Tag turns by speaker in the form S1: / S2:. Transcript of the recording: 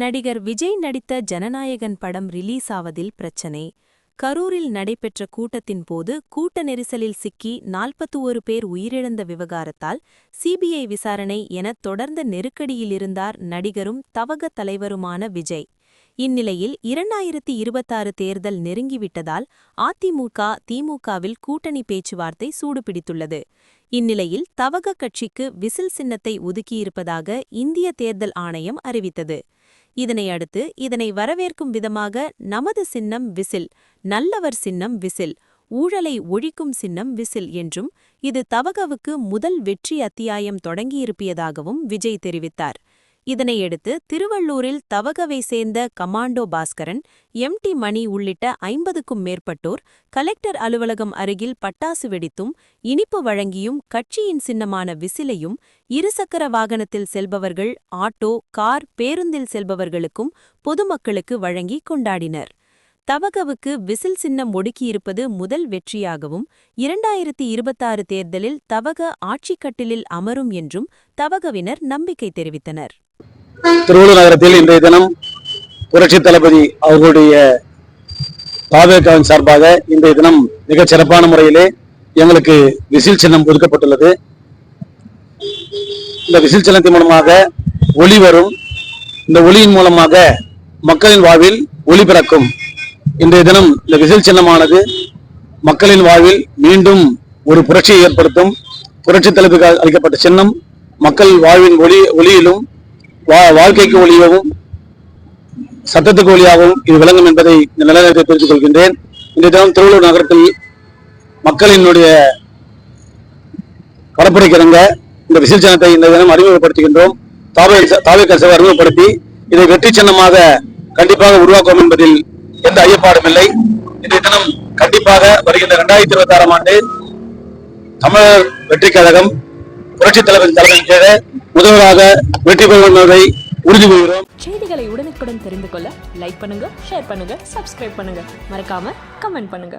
S1: நடிகர் விஜய் நடித்த ஜனநாயகன் படம் ரிலீஸ் ஆவதில் பிரச்சனை. கரூரில் நடைபெற்ற கூட்டத்தின் போது கூட்ட நெரிசலில் சிக்கி நாற்பத்து ஒரு பேர் உயிரிழந்த விவகாரத்தால் சிபிஐ விசாரணை என தொடர்ந்த நெருக்கடியிலிருந்தார் நடிகரும் தவக தலைவருமான விஜய். இந்நிலையில் இரண்டாயிரத்தி இருபத்தாறு தேர்தல் நெருங்கிவிட்டதால் அதிமுக திமுகவில் கூட்டணி பேச்சுவார்த்தை சூடுபிடித்துள்ளது. இந்நிலையில் தவக கட்சிக்கு விசில் சின்னத்தை ஒதுக்கியிருப்பதாக இந்திய தேர்தல் ஆணையம் அறிவித்தது. இதனை அடுத்து இதனை வரவேற்கும் விதமாக நமது சின்னம் விசில் நல்லவர் சின்னம் விசில் ஊழலை ஒழிக்கும் சின்னம் விசில் என்றும் இது தவகவுக்கு முதல் வெற்றி அத்தியாயம் தொடங்கியிருப்பியதாகவும் விஜய் தெரிவித்தார். இதனையடுத்து திருவள்ளூரில் தவகவை சேர்ந்த commando Baskaran M D Mani உள்ளிட்ட ஐம்பதுக்கும் மேற்பட்டோர் கலெக்டர் அலுவலகம் அருகில் பட்டாசு வெடித்தும் இனிப்பு வழங்கியும் கட்சியின் சின்னமான விசிலையும் இருசக்கர வாகனத்தில் செல்பவர்கள் ஆட்டோ கார் பேருந்தில் செல்பவர்களுக்கும் பொதுமக்களுக்கு வழங்கி கொண்டாடினர். தவகவுக்கு விசில் சின்னம் ஒடுக்கியிருப்பது முதல் வெற்றியாகவும் இரண்டாயிரத்தி இருபத்தாறு தேர்தலில் தவக ஆட்சிக்கட்டிலில் அமரும் என்றும் தவகவினர் நம்பிக்கை தெரிவித்தனர்.
S2: திருவள்ளூர் நகரத்தில் இன்றைய தினம் புரட்சி தளபதி அவர்களுடைய பாவேகாவின் சார்பாக இன்றைய தினம் மிகச் சிறப்பான முறையிலே எங்களுக்கு விசில் சின்னம் ஒதுக்கப்பட்டுள்ளது. இந்த விசில் சின்னத்தின் மூலமாக ஒளி வரும். இந்த ஒளியின் மூலமாக மக்களின் வாழ்வில் ஒளி பிறக்கும். இன்றைய தினம் இந்த விசில் சின்னமானது மக்களின் வாழ்வில் மீண்டும் ஒரு புரட்சியை ஏற்படுத்தும். புரட்சி தலைப்புக்கு அளிக்கப்பட்ட சின்னம் மக்கள் வாழ்வின் ஒளி ஒளியிலும் வாழ்க்கைக்கு ஒளியாகவும் சத்தத்துக்கு ஒளியாகவும் இது விளங்கும் என்பதை இந்த நிலையத்தை தெரிவித்துக் கொள்கின்றேன். இன்றைய தினம் திருவள்ளூர் நகரத்தில் மக்களினுடைய பரப்புரைக்கிறங்க இந்த விசில் இந்த தினம் அறிமுகப்படுத்துகின்றோம். தாவே தாவே கசவை அறிமுகப்படுத்தி இதை வெற்றி சின்னமாக கண்டிப்பாக உருவாக்கும் என்பதில் எந்த ஐயப்பாடும் இல்லை. இன்றைய தினம் கண்டிப்பாக வருகின்ற இரண்டாயிரத்தி இருபத்தி ஆறாம் ஆண்டு தமிழர் வெற்றி கழகம் புரட்சி தலைவர் தலைமையின் கீழே முதல்வராக வெற்றி பெறுவதை உறுதிபடுகிறோம் உறுதி
S3: செய்திகளை உடனுக்குடன் தெரிந்து கொள்ள லைக் பண்ணுங்க ஷேர் பண்ணுங்க சப்ஸ்கிரைப் பண்ணுங்க. மறக்காம கமெண்ட் பண்ணுங்க.